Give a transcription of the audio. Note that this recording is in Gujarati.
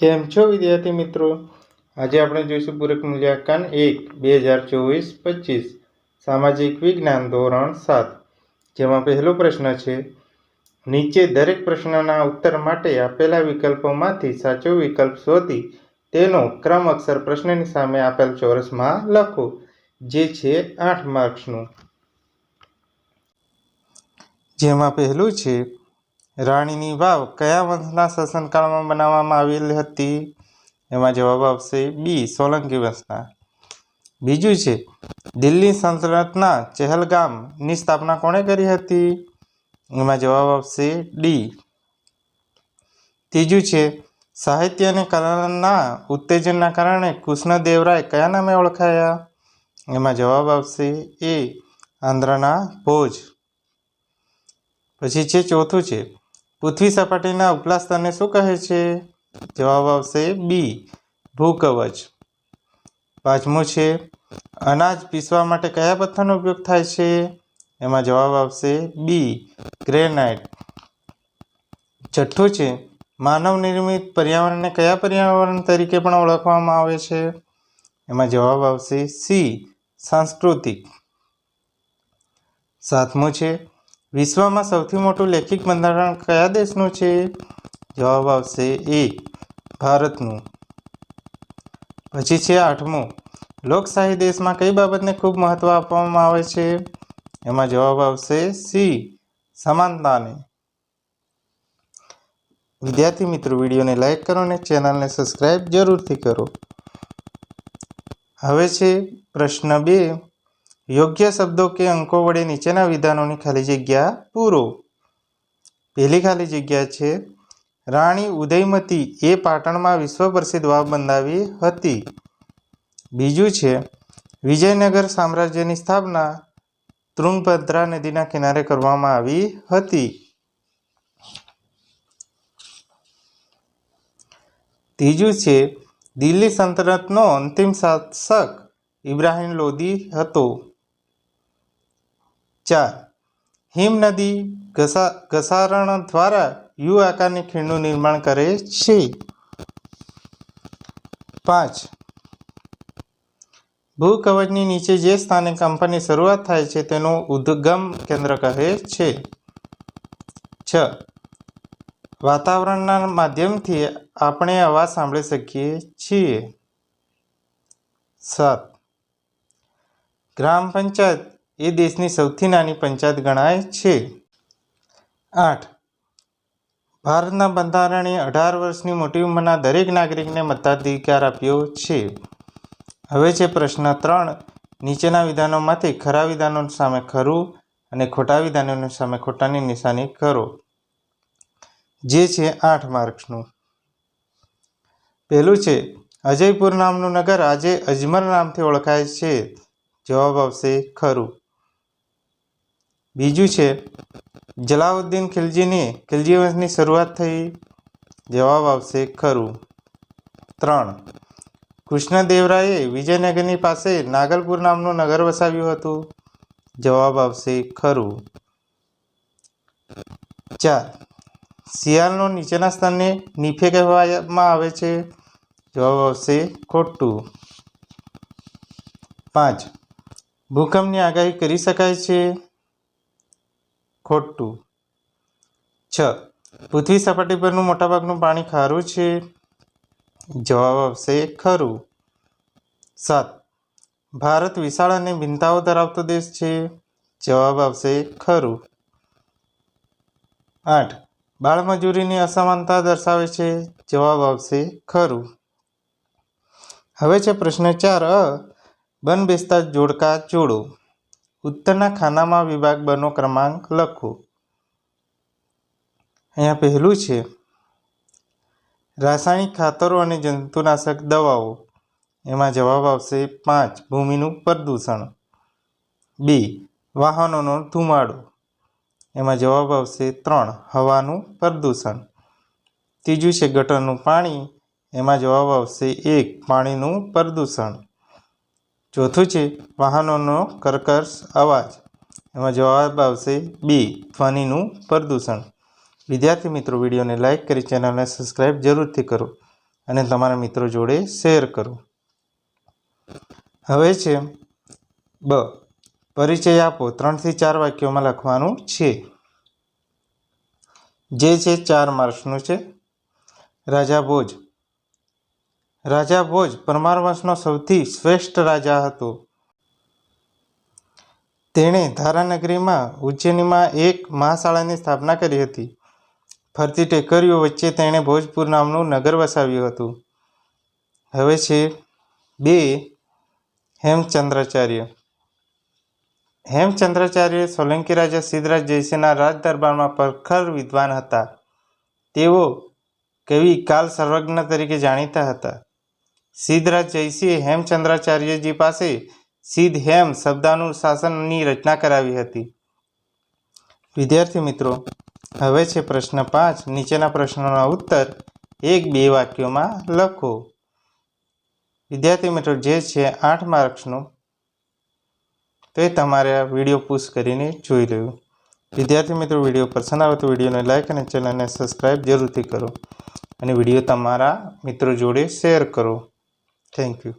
કેમ છો વિદ્યાર્થી મિત્રો? આજે આપણે જોઈશું પૂરક મૂલ્યાંકન એક, બે હજાર ચોવીસ, પચીસ. સામાજિક વિજ્ઞાન ધોરણ સાત. જેમાં પહેલો પ્રશ્ન છે, નીચે દરેક પ્રશ્નના ઉત્તર માટે આપેલા વિકલ્પોમાંથી સાચો વિકલ્પ શોધી તેનો ક્રમ અક્ષર પ્રશ્નની સામે આપેલ ચોરસમાં લખો, જે છે આઠ માર્ક્સનું. જેમાં પહેલું છે રાણીની વાવ કયા વંશના શાસનકાળમાં બનાવવામાં આવેલી હતી? એમાં જવાબ આવશે બી, સોલંકી વંશના. બીજું છે, દિલ્હી સલ્તનતના ચહેલગામની સ્થાપના કોણે કરી હતી? એમાં જવાબ આવશે ડી. ત્રીજું છે, સાહિત્ય અને કલાના ઉત્તેજનના કારણે કૃષ્ણદેવરાય કયા નામે ઓળખાયા? એમાં જવાબ આવશે એ, આંધ્રના ભોજ. પછી છે, ચોથું છે પૃથ્વી સપાટીના ઉપલા સ્તરને શું કહે છે? જવાબ આવશે બી, ભૂકવચ. પાંચમું છે, અનાજ પીસવા માટે કયા પથ્થરનો ઉપયોગ થાય છે? એમાં જવાબ આવશે બી, ગ્રેનાઇટ. છઠ્ઠું છે, માનવ નિર્મિત પર્યાવરણને કયા પર્યાવરણ તરીકે પણ ઓળખવામાં આવે છે? એમાં જવાબ આવશે સી, સાંસ્કૃતિક. સાતમું છે વિશ્વમાં સૌથી મોટું લેખિત બંધારણ કયા દેશનું છે? જવાબ આવશે એ, ભારતનું. પછી છે આઠમું. લોકશાહી દેશમાં કઈ બાબતને ખૂબ મહત્વ આપવામાં આવે છે? એમાં જવાબ આવશે સી, સમાનતાને. વિદ્યાર્થી મિત્રો, વિડીયોને લાઇક કરો અને ચેનલને સબસ્ક્રાઈબ જરૂરથી કરો. હવે છે પ્રશ્ન બે. યોગ્ય શબ્દો કે અંકો વડે નીચેના વિધાનોની ખાલી જગ્યા પૂરો. પહેલી ખાલી જગ્યા છે, રાણી ઉદયમતી એ પાટણમાં વિશ્વ પ્રસિદ્ધ વાવ બંધાવી હતી. બીજું છે, વિજયનગર સામ્રાજ્યની સ્થાપના તૃંગભદ્રા નદીના કિનારે કરવામાં આવી હતી. ત્રીજું છે, દિલ્હી સલ્તનતનો અંતિમ શાસક ઇબ્રાહિમ લોદી હતો. ચાર હિમ નદી ઘસા, ઘસારણ દ્વારા યુ આકારની ખીણનું નિર્માણ કરે છે. પાંચ. ભૂકવચની નીચે જે સ્થાને કંપનની શરૂઆત થાય છે તેનું ઉદ્ગમ કેન્દ્ર કહે છે. છ. વાતાવરણના માધ્યમથી આપણે અવાજ સાંભળી શકીએ છીએ. સાત. ગ્રામ પંચાયત એ દેશની સૌથી નાની પંચાયત ગણાય છે. આઠ. ભારતના બંધારણે અઢાર વર્ષની મોટી ઉંમરના દરેક નાગરિકને મતાધિકાર આપ્યો છે. હવે છે પ્રશ્ન ત્રણ. નીચેના વિધાનોમાંથી ખરા વિધાનો સામે ખરું અને ખોટા વિધાનોની સામે ખોટાની નિશાની કરો. જે છે આઠ માર્ક્સનું. પહેલું છે, અજયપુર નામનું નગર આજે અજમર નામથી ઓળખાય છે. જવાબ આવશે ખરું. બીજું છે, જલાઉદ્દીન ખિલજીની, ખિલજી વંશની શરૂઆત થઈ. જવાબ આવશે ખરું. ત્રણ, કૃષ્ણદેવરાયે વિજયનગરની પાસે નાગલપુર નામનું નગર વસાવ્યું હતું. જવાબ આવશે ખરું. ચાર, શિયાળનો નીચેના સ્થાનને નીફે કહેવામાં આવે છે. જવાબ આવશે ખોટું. પાંચ, ભૂકંપની આગાહી કરી શકાય છે. ખોટું છ. પૃથ્વી સપાટી પરનું મોટાભાગનું પાણી ખારું છે? જવાબ આવશે ખરું. સાત. ભારત વિશાળ અને ભિન્નતાઓ ધરાવતો દેશ છે? જવાબ આવશે ખરું. આઠ. બાળમજૂરીની અસમાનતા દર્શાવે છે? જવાબ આવશે ખરું. હવે છે પ્રશ્ન ચાર અ. બન બેસતા જોડકા જોડો. ઉત્તરના ખાનામાં વિભાગ બનો ક્રમાંક લખો. અહીંયા પહેલું છે, રાસાયણિક ખાતરો અને જંતુનાશક દવાઓ. એમાં જવાબ આવશે પાંચ, ભૂમિનું પ્રદૂષણ. બે, વાહનોનો ધુમાડો. એમાં જવાબ આવશે ત્રણ, હવાનું પ્રદૂષણ. ત્રીજું છે ગટરનું પાણી. એમાં જવાબ આવશે એક, પાણીનું પ્રદૂષણ. ચોથું છે, વાહનોનો કર્કશ અવાજ. એમાં જવાબ આવશે બી, ધ્વનિનું પ્રદૂષણ. વિદ્યાર્થી મિત્રો, વિડીયોને લાઇક કરી ચેનલને સબસ્ક્રાઈબ જરૂરથી કરો અને તમારા મિત્રો જોડે શેર કરો. હવે છે, બ, પરિચય આપો. ત્રણથી ચાર વાક્યોમાં લખવાનું છે. જે છે, ચાર માર્ક્સનું છે. રાજા ભોજ રાજા ભોજ પરમાર વંશનો સૌથી શ્રેષ્ઠ રાજા હતો. તેણે ધારાનગરીમાં ઉજ્જૈનીમાં એક મહાશાળાની સ્થાપના કરી હતી. ફરતી ટેકરીઓ વચ્ચે તેણે ભોજપુર નામનું નગર વસાવ્યું હતું. હવે છે બે હેમચંદ્રાચાર્ય. હેમચંદ્રાચાર્ય સોલંકી રાજા સિદ્ધરાજ જયસિંહના રાજ દરબારમાં પ્રખર વિદ્વાન હતા. તેઓ કવિ કાલ સર્વજ્ઞ તરીકે જાણીતા હતા. સિદ્ધરાજ જયસિંહે હેમચંદ્રાચાર્યજી પાસે સિદ્ધ હેમ શબ્દાનું શાસનની રચના કરાવી હતી. વિદ્યાર્થી મિત્રો, હવે છે પ્રશ્ન પાંચ. નીચેના પ્રશ્નોના ઉત્તર એક બે વાક્યોમાં લખો. વિદ્યાર્થી મિત્રો, જે છે આઠ માર્ક્સનું, તો તમારે આ વીડિયો પુશ કરીને જોઈ લેવું. વિદ્યાર્થી મિત્રો, વીડિયો પસંદ આવે તો વિડીયોને લાઇક અને ચેનલને સબસ્ક્રાઈબ જરૂરથી કરો અને વીડિયો તમારા મિત્રો જોડે શેર કરો. Thank you